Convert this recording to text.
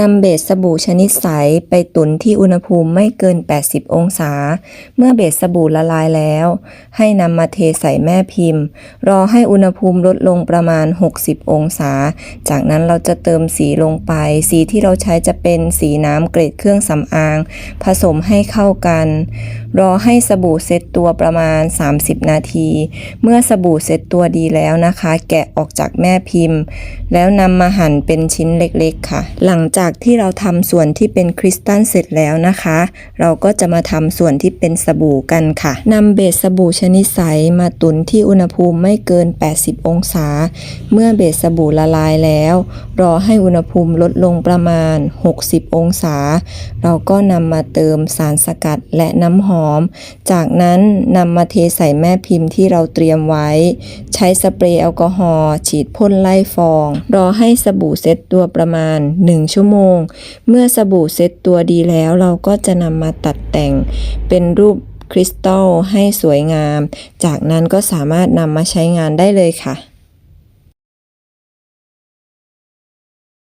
นำเบสสบู่ชนิดใสไปตุนที่อุณหภูมิไม่เกิน 80 องศา เมื่อเบสสบู่ละลายแล้ว ให้นำมาเทใส่แม่พิมพ์ รอให้อุณหภูมิลดลงประมาณ 60 องศา จากนั้นเราจะเติมสีลงไป สีที่เราใช้จะเป็นสีน้ำเกรดเครื่องสำอาง ผสมให้เข้ากัน รอให้สบู่เซตตัวประมาณ 30 นาที เมื่อสบู่เซตตัวดีแล้วนะคะ แกะออกจากแม่พิมพ์ แล้วนำมาหั่นเป็นชิ้นเล็กๆค่ะ หลังจากที่เราทำส่วนที่เป็นคริสตัลเสร็จแล้วนะคะ เราก็จะมาทำส่วนที่เป็นสบู่กันค่ะนำเบสสบู่ชนิดใสมาตุนที่อุณหภูมิไม่เกิน 80 องศา เมื่อเบสสบู่ละลายแล้ว รอให้อุณหภูมิลดลงประมาณ 60 องศา เราก็นำมาเติมสารสกัดและน้ำหอม จากนั้นนำมาเทใส่แม่พิมพ์ที่เราเตรียมไว้ ใช้สเปรย์แอลกอฮอล์ฉีดพ่นไล่ฟอง รอให้สบู่เซ็ตตัวประมาณ 1 ชั่วโมงโมง เมื่อสบู่เซ็ตตัวดีแล้วเราก็จะนำมาตัดแต่งเป็นรูปคริสตัลให้สวยงาม จากนั้นก็สามารถนำมาใช้งานได้เลยค่ะ